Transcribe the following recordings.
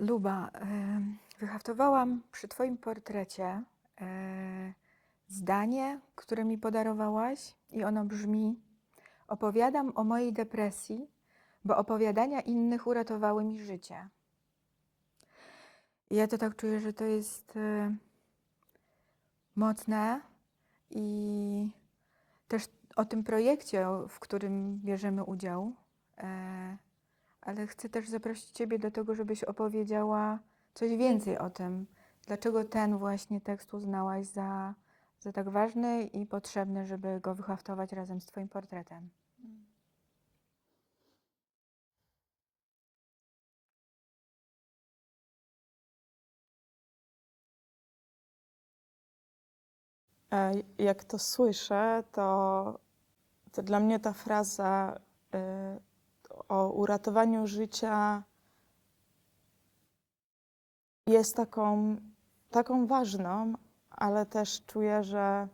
Luba, wyhaftowałam przy Twoim portrecie e, zdanie, które mi podarowałaś, i ono brzmi: Opowiadam o mojej depresji, bo opowiadania innych uratowały mi życie. I ja to tak czuję, że to jest e, mocne i też o tym projekcie, w którym bierzemy udział. Ale chcę też zaprosić Ciebie do tego, żebyś opowiedziała coś więcej o tym. Dlaczego ten właśnie tekst uznałaś za, za tak ważny i potrzebny, żeby go wyhaftować razem z Twoim portretem? E, Jak to słyszę, to, to dla mnie ta fraza e, o uratowaniu życia jest taką, taką ważną, ale też czuję, że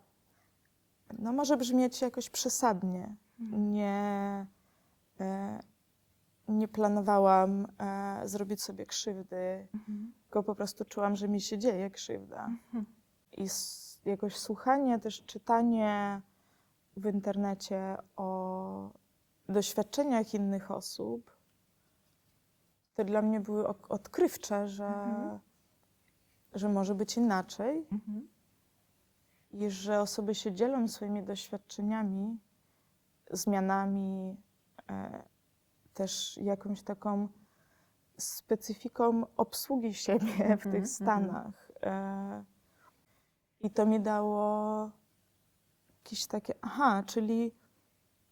no może brzmieć jakoś przesadnie. Nie, e, nie planowałam e, zrobić sobie krzywdy, Mhm. tylko po prostu czułam, że mi się dzieje krzywda. Mhm. I jakoś słuchanie, też czytanie w internecie o doświadczeniach innych osób, to dla mnie były odkrywcze, że, Mhm. że może być inaczej Mhm. i że osoby się dzielą swoimi doświadczeniami, zmianami, e, też jakąś taką specyfiką obsługi siebie w Mhm, tych mhm. stanach. E, I to mi dało jakieś takie, aha, czyli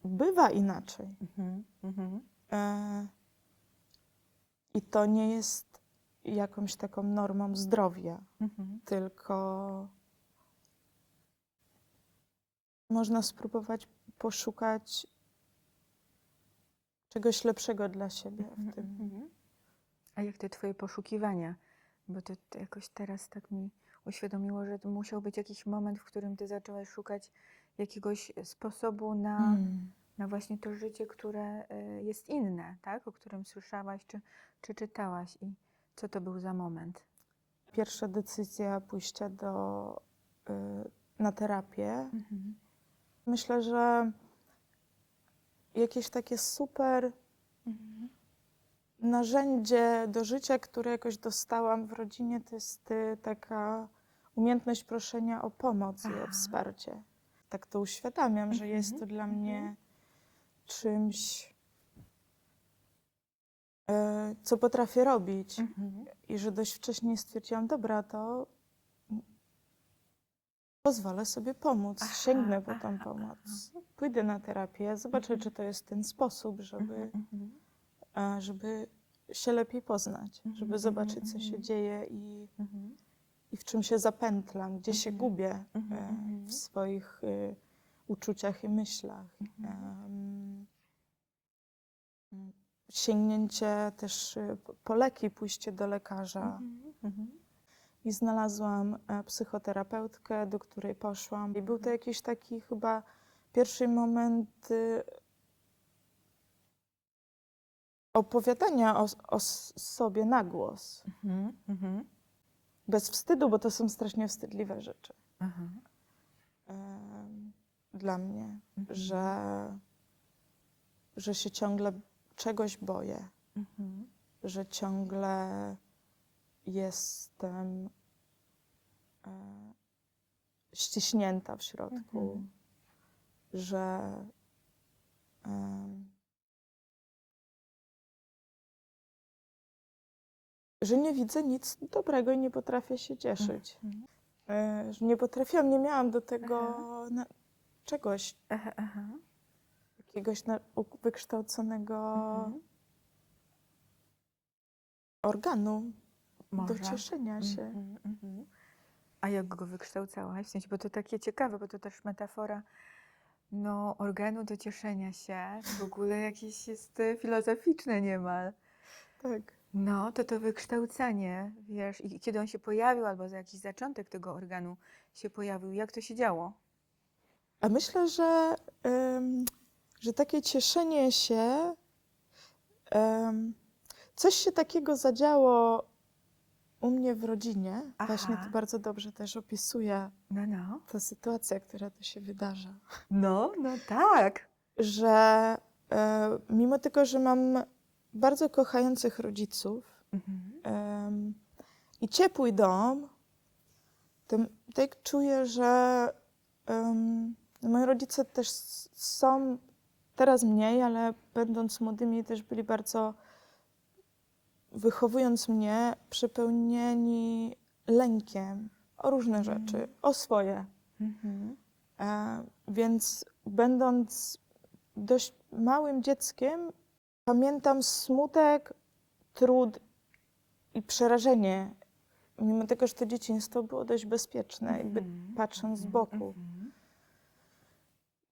bywa inaczej. Mhm. Mhm. E, I to nie jest jakąś taką normą zdrowia, Mhm. tylko można spróbować poszukać czegoś lepszego dla siebie w tym. Mhm. A jak te Twoje poszukiwania? Bo to, to jakoś teraz tak mi uświadomiło, że to musiał być jakiś moment, w którym Ty zaczęłaś szukać jakiegoś sposobu na, Mm. na właśnie to życie, które y, jest inne, tak? O którym słyszałaś czy, czy czytałaś i co to był za moment? Pierwsza decyzja pójścia do, y, na terapię Mhm. Myślę, że jakieś takie super Mhm. narzędzie do życia, które jakoś dostałam w rodzinie, to jest y, taka umiejętność proszenia o pomoc i o Aha. wsparcie. Tak to uświadamiam, że jest to Mhm, dla mhm. mnie czymś, y, co potrafię robić. Mhm. I że dość wcześnie stwierdziłam, dobra, to pozwolę sobie pomóc, Aha, sięgnę po tą aha, pomoc. Pójdę na terapię, zobaczę, Mhm. czy to jest ten sposób, żeby, Mhm. Mhm. e, żeby się lepiej poznać, Mhm, żeby zobaczyć, co się mhm. dzieje i, Mhm. I w czym się zapętlam, gdzie się Mhm. gubię Mhm, e, mhm. w swoich e, uczuciach i myślach. Mhm. Sięgnięcie też e, po- leki, pójście do lekarza. Mhm. Mhm. I znalazłam psychoterapeutkę, do której poszłam. I był to jakiś taki chyba pierwszy moment y, opowiadania o, o sobie na głos. Mhm. Mhm. Bez wstydu, bo to są strasznie wstydliwe rzeczy Aha. dla mnie, Mhm. że, że się ciągle czegoś boję, Mhm. że ciągle jestem e, ściśnięta w środku. Mhm. że że nie widzę nic dobrego i nie potrafię się cieszyć. Mhm. E, że nie potrafiłam, nie miałam do tego na, czegoś, Aha, aha. jakiegoś na, wykształconego Mhm. organu do Może. cieszenia się. Mhm, mhm. A jak go wykształcałaś? W sensie, bo to takie ciekawe, bo to też metafora no, organu do cieszenia się. W ogóle jakieś jest e, filozoficzne niemal. Tak. No, to to wykształcenie, wiesz, i kiedy on się pojawił, albo za jakiś zaczątek tego organu się pojawił, jak to się działo? A myślę, że, że takie cieszenie się coś się takiego zadziało u mnie w rodzinie. Właśnie Aha. to bardzo dobrze też opisuje No, no. ta sytuacja, która tu się wydarza. No, no tak. Że e, mimo tego, że mam bardzo kochających rodziców Mhm. i ciepły dom, to tak czuję, że em, moi rodzice też są teraz mniej, ale będąc młodymi też byli bardzo, wychowując mnie, przepełnieni lękiem o różne rzeczy, o swoje. Mhm. E, więc będąc dość małym dzieckiem, pamiętam smutek, trud i przerażenie, mimo tego, że to dzieciństwo było dość bezpieczne, jakby Mhm. patrząc z Mhm. boku. Mhm.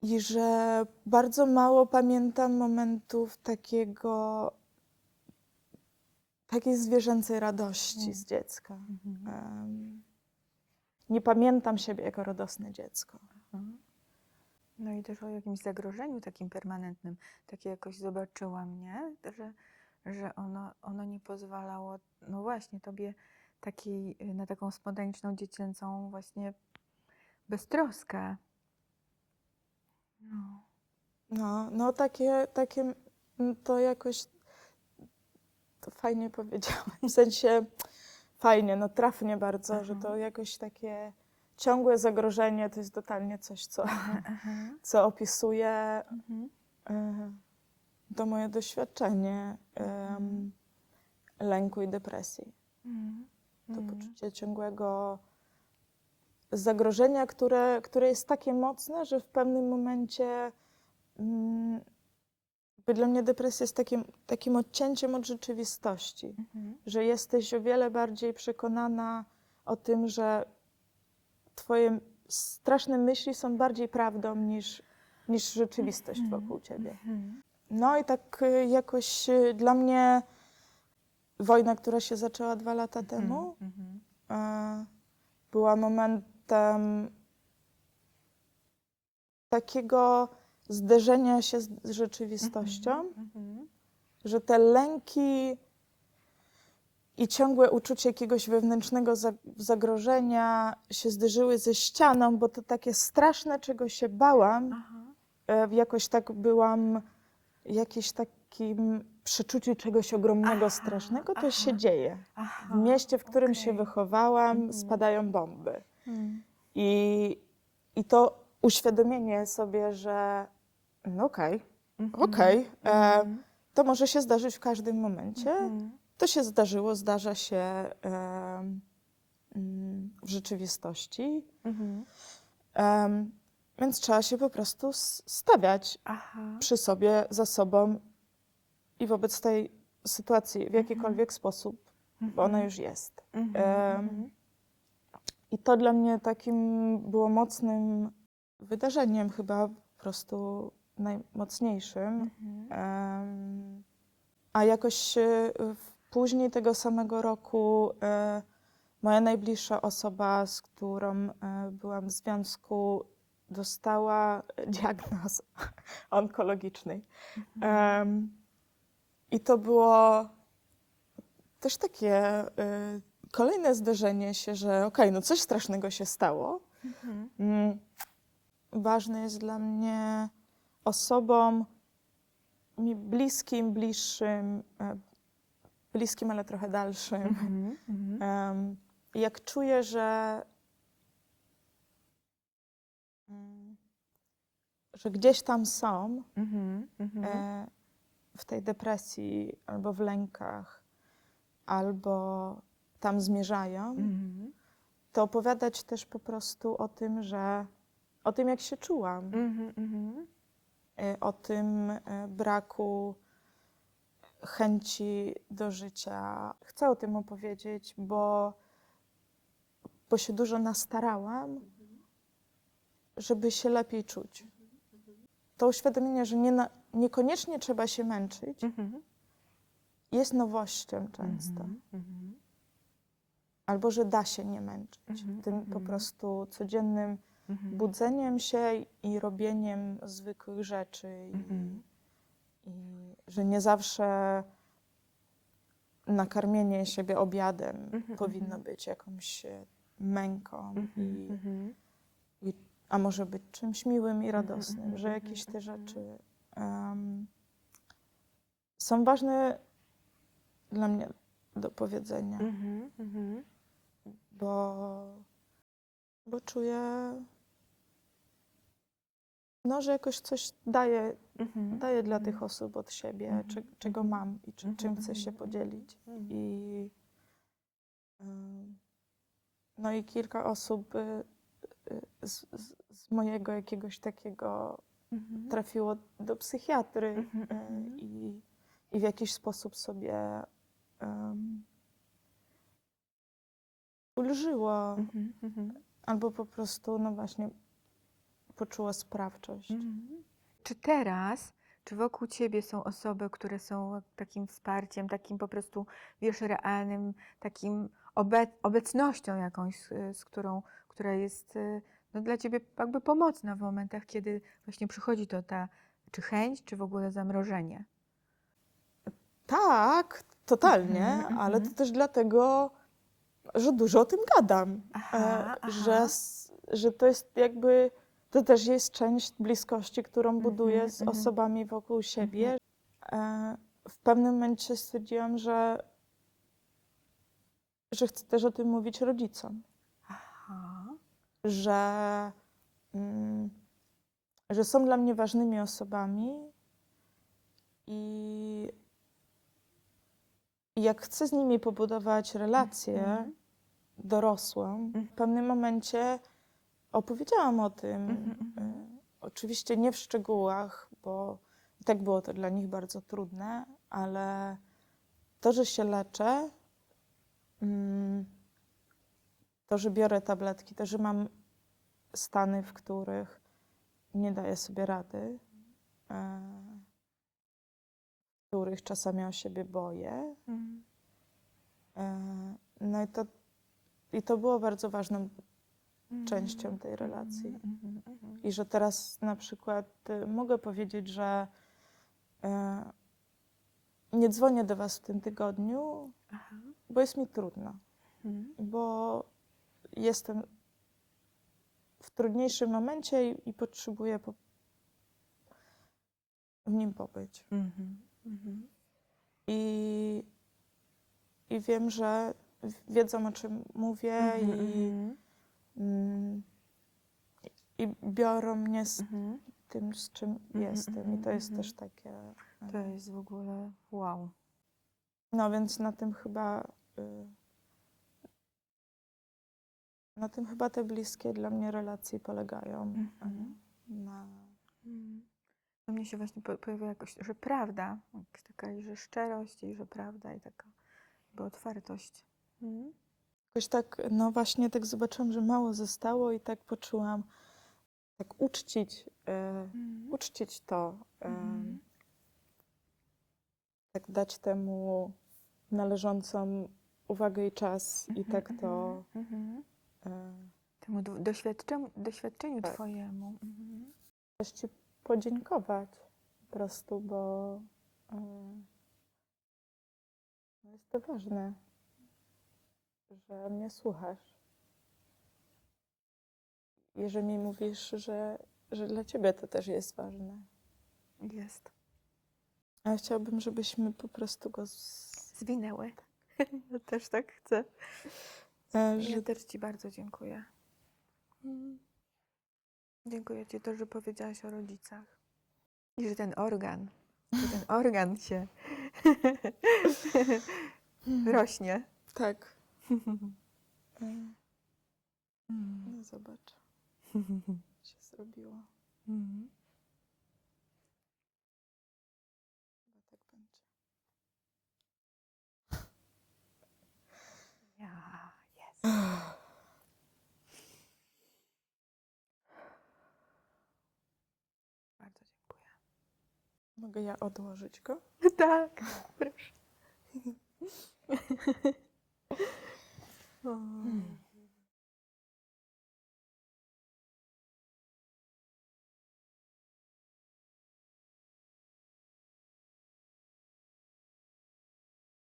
I że bardzo mało pamiętam momentów takiego, takiej zwierzęcej radości z dziecka. Em, nie pamiętam siebie jako radosne dziecko. No i też o jakimś zagrożeniu takim permanentnym. Takie jakoś zobaczyłam, nie? Że, że ono, ono nie pozwalało, no właśnie, tobie takiej, na taką spontaniczną, dziecięcą właśnie beztroskę. No. No, no takie, takie to jakoś to fajnie powiedziałam. W sensie fajnie, no trafnie bardzo, że to jakoś takie ciągłe zagrożenie to jest totalnie coś, co, Aha. co opisuje Mhm. e, to moje doświadczenie em, lęku i depresji. Mhm. To Mhm. poczucie ciągłego zagrożenia, które, które jest takie mocne, że w pewnym momencie mm, dla mnie depresja jest takim, takim odcięciem od rzeczywistości, Mhm. że jesteś o wiele bardziej przekonana o tym, że twoje straszne myśli są bardziej prawdą niż, niż rzeczywistość Mhm. wokół ciebie. Mhm. No i tak y, jakoś y, dla mnie wojna, która się zaczęła dwa lata temu, Mhm. e, była momentem takiego zderzenia się z rzeczywistością, że te lęki i ciągłe uczucie jakiegoś wewnętrznego za- zagrożenia się zderzyły ze ścianą, bo to takie straszne, czego się bałam, Aha. e, jakoś tak byłam jakieś takim przeczuciu czegoś ogromnego, Aha, strasznego, to aha. się dzieje. Aha. W mieście, w którym się okej. wychowałam, Mhm. spadają bomby. Mhm. I, I to uświadomienie sobie, że no okej, Mhm. okej, e, Mhm. to może się zdarzyć w każdym momencie. Mhm. To się zdarzyło, zdarza się mm, w rzeczywistości. Mhm. Więc trzeba się po prostu stawiać Aha. przy sobie, za sobą i wobec tej sytuacji w jakikolwiek sposób, bo ona już jest. Mhm. Mhm. I to dla mnie takim było mocnym wydarzeniem, chyba po prostu najmocniejszym. Mhm. A jakoś w- później tego samego roku e, moja najbliższa osoba, z którą e, byłam w związku, dostała diagnoz onkologicznej. Em, I to było też takie e, kolejne zderzenie się, że okej, no coś strasznego się stało. Mhm. Mm, Ważne jest dla mnie osobom mi bliskim, bliższym, bliskim, ale trochę dalszym. Mhm. Em, Jak czuję, że, mm, że gdzieś tam są Mhm. E, w tej depresji, albo w lękach, albo tam zmierzają, to opowiadać też po prostu o tym, że o tym, jak się czułam, e, o tym e, braku chęci do życia. Chcę o tym opowiedzieć, bo, bo się dużo nastarałam, żeby się lepiej czuć. To uświadomienie, że nie na, niekoniecznie trzeba się męczyć, Mhm. jest nowością często. Mhm. Mhm. Albo że da się nie męczyć. Tym po prostu codziennym budzeniem się i robieniem zwykłych rzeczy. I. i że nie zawsze nakarmienie siebie obiadem Mhm, powinno mhm. być jakąś e, męką, i, Mhm. a może być czymś miłym i radosnym, mhm, że mhm, jakieś te mhm. rzeczy em, są ważne dla mnie do powiedzenia, Mhm. Mhm. bo, bo czuję, no, że jakoś coś daję, Mhm. daję dla Mhm. tych osób od siebie, Mhm, cze, czego mam i czy, czym chcę się Mhm. podzielić. Mhm. I, no i kilka osób y, y, z, z, z mojego jakiegoś takiego Mhm. trafiło do psychiatry Mhm, mhm. i, i w jakiś sposób sobie um, ulżyło, Mhm. Mhm. albo po prostu, no właśnie, poczuło sprawczość. Mhm. Czy teraz, czy wokół ciebie są osoby, które są takim wsparciem, takim po prostu, wiesz, realnym, takim obe obecnością jakąś, z, z którą, która jest y, no, dla ciebie jakby pomocna w momentach, kiedy właśnie przychodzi to ta, czy chęć, czy w ogóle zamrożenie? Tak, totalnie, Mhm, ale to mhm. też dlatego, że dużo o tym gadam. Aha, e, aha. Że, że to jest jakby, to też jest część bliskości, którą buduję Mhm, z mhm. osobami wokół siebie. E, W pewnym momencie stwierdziłam, że, że chcę też o tym mówić rodzicom. Aha. że, mm, że są dla mnie ważnymi osobami i, i jak chcę z nimi pobudować relację Mhm. dorosłą, Mhm. w pewnym momencie opowiedziałam o tym. Mhm, mhm. y, Oczywiście nie w szczegółach, bo i tak było to dla nich bardzo trudne, ale to, że się leczę, mm, to, że biorę tabletki, to, że mam stany, w których nie daję sobie rady, e, w których czasami o siebie boję. Mhm. e, No i to, i to było bardzo ważną częścią tej relacji. mhm, mhm. I że teraz na przykład y, mogę powiedzieć, że e, nie dzwonię do Was w tym tygodniu, Aha. bo jest mi trudno, Mhm. bo jestem w trudniejszym momencie i, i potrzebuję po, w nim pobyć. Mhm. Mhm. I, I wiem, że wiedzą o czym mówię i, Mhm. Mm, i biorą mnie z Mhm. tym, z czym Mhm, jestem. I to jest mhm. też takie. To jest w ogóle wow. No więc na tym chyba. y, Na tym chyba te bliskie dla mnie relacje polegają. Mhm. Na, No mnie się właśnie po- pojawia jakoś, że prawda, jakaś taka, że szczerość i że prawda i taka jakby otwartość. Mhm. Jakoś tak, no właśnie tak zobaczyłam, że mało zostało i tak poczułam, tak uczcić, e, uczcić to, Mhm. tak dać temu należącą uwagę i czas i tak to Mhm. e, Temu do- doświadczeniu, doświadczeniu Tak. twojemu. Mhm. Ci podziękować po prostu, bo no jest to ważne, że mnie słuchasz. I że mi mówisz, że, że dla Ciebie to też jest ważne. Jest. A chciałabym, żebyśmy po prostu go. Z, Zwinęły. Ja też tak chcę. e, że Ja też Ci bardzo dziękuję. Mhm. Dziękuję Ci to, że powiedziałaś o rodzicach. I że ten organ, że ten organ się rośnie. Tak. E, no zobacz, się zrobiło. Mhm. Chyba tak będzie. Ja, jest. Bardzo dziękuję. Mogę ja odłożyć go? Tak, proszę. O.